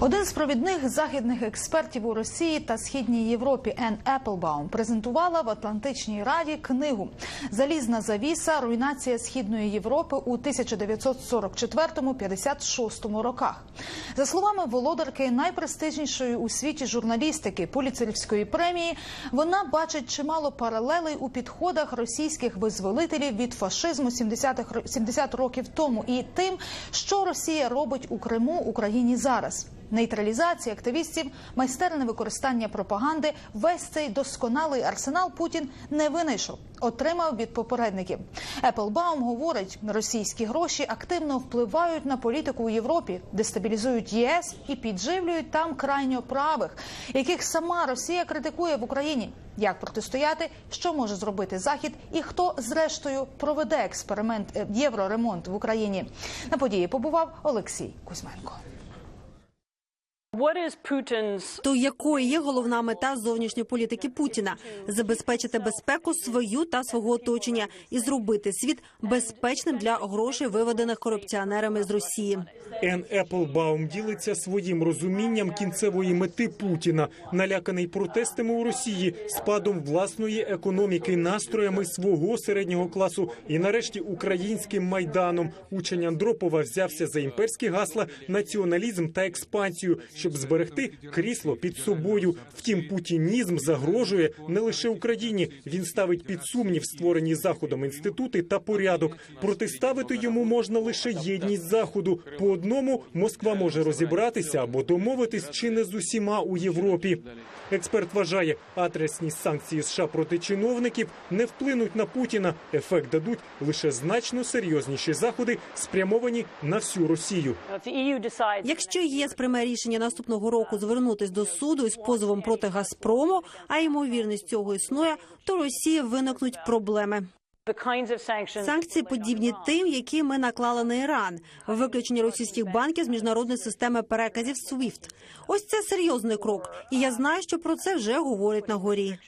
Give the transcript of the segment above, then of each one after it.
Один з провідних західних експертів у Росії та східній Європі Ен Еплбаум презентувала в Атлантичній раді книгу Залізна завіса. Руйнація східної Європи у 1944-56 роках. За словами володарки найпрестижнішої у світі журналістики Пуліцерівської премії, вона бачить чимало паралелей у підходах російських визволителів від фашизму 70-х 70 років тому і тим, що Росія робить у Криму Україні зараз. Нейтралізація активістів, майстерне використання пропаганди, весь цей досконалий арсенал Путін не винайшов, отримав від попередників. Еплбаум говорить, російські гроші активно впливають на політику у Європі, дестабілізують ЄС і підживлюють там крайньо правих, яких сама Росія критикує в Україні. Як протистояти, що може зробити Захід, і хто зрештою проведе експеримент е, євроремонт в Україні? На події побував Олексій Кузьменко. What is Putin's То якою є головна мета зовнішньої політики Путіна забезпечити безпеку свою та свого оточення і зробити світ безпечним для грошей, виведених корупціонерами з Росії. Ен Еплбаум ділиться своїм розумінням кінцевої мети Путіна, наляканий протестами у Росії, спадом власної економіки, настроями свого середнього класу і, нарешті, українським майданом. Учень Андропова взявся за імперські гасла, націоналізм та експансію, щоб зберегти крісло під собою. Втім, путінізм загрожує не лише Україні. Він ставить під сумнів створені заходом інститути та порядок. Протиставити йому можна лише єдність заходу. По одному Москва може розібратися або домовитись чи не з усіма у Європі. Експерт вважає, адресні санкції США проти чиновників не вплинуть на Путіна. Ефект дадуть лише значно серйозніші заходи, спрямовані на всю Росію. Якщо ЄС прийме рішення наступного року звернутись до суду із позовом проти Газпрому, а ймовірність цього існує, то Росії виникнуть проблеми. Санкції подібні тим, які ми наклали на Іран, виключення російських банків з міжнародної системи переказів SWIFT. Ось це серйозний крок, і я знаю, що про це вже говорять на горі.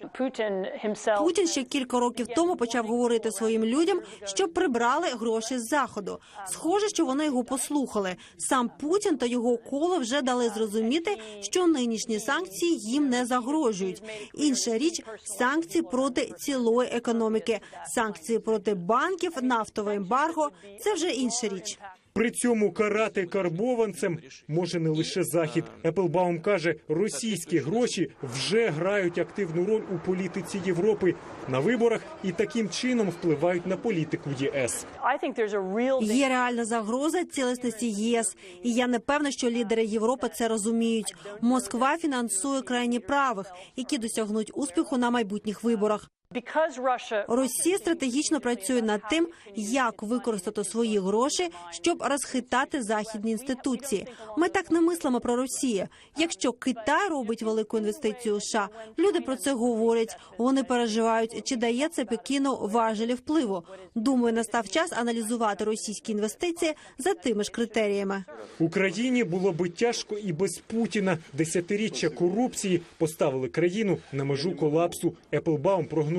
Путін ще кілька років тому почав говорити своїм людям, щоб прибрали гроші з заходу. Схоже, що вони його послухали. Сам Путін та його коло вже дали зрозуміти, що нинішні санкції їм не загрожують. Інша річ санкції проти цілої економіки, санкції проти банків, нафтове ембарго це вже інша річ. При цьому карати карбованцем може не лише захід. Еплбаум каже, російські гроші вже грають активну роль у політиці Європи на виборах і таким чином впливають на політику ЄС. Є реальна загроза цілісності ЄС, і я не певна, що лідери Європи це розуміють. Москва фінансує крайні правих, які досягнуть успіху на майбутніх виборах. Because Russia Росія стратегічно працює над тим, як використати свої гроші, щоб розхитати західні інституції. Ми так не мислимо про Росію. Якщо Китай робить велику інвестицію у США, люди про це говорять. Вони переживають, чи дає це Пекіну важелі впливу. Думаю, настав час аналізувати російські інвестиції за тими ж критеріями. Україні було би тяжко і без Путіна. Десятиріччя корупції поставили країну на межу колапсу. Еплбаум прогнозує,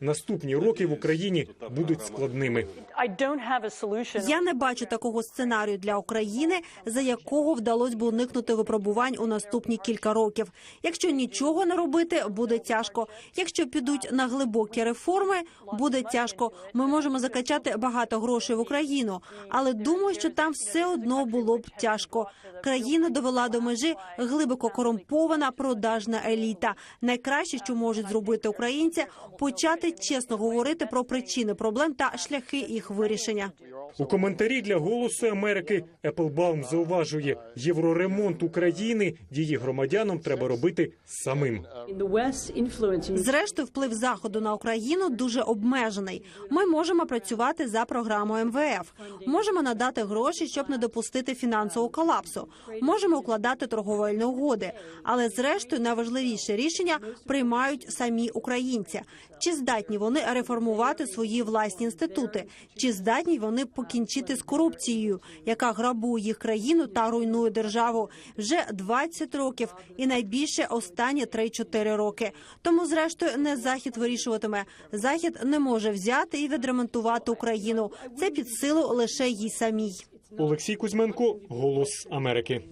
наступні роки в Україні будуть складними. Я не бачу такого сценарію для України, за якого вдалося б уникнути випробувань у наступні кілька років. Якщо нічого не робити, буде тяжко. Якщо підуть на глибокі реформи, буде тяжко. Ми можемо закачати багато грошей в Україну, але думаю, що там все одно було б тяжко. Країна довела до межі глибоко корумпована продажна еліта. Найкраще, що можуть зробити українці, почати чесно говорити про причини проблем та шляхи їх вирішення. У коментарі для голосу Америки Еплбаум зауважує, євроремонт України її громадянам треба робити самим. Зрештою, вплив заходу на Україну дуже обмежений. Ми можемо працювати за програмою МВФ, можемо надати гроші, щоб не допустити фінансового колапсу. Можемо укладати торговельні угоди, але зрештою найважливіше рішення приймають самі українці. Чи здатні вони реформувати свої власні інститути? Чи здатні вони покінчити з корупцією, яка грабує їх країну та руйнує державу вже 20 років, і найбільше останні 3-4 роки. Тому, зрештою, не захід вирішуватиме. Захід не може взяти і відремонтувати Україну. Це під силу лише їй самій. Олексій Кузьменко, Голос Америки.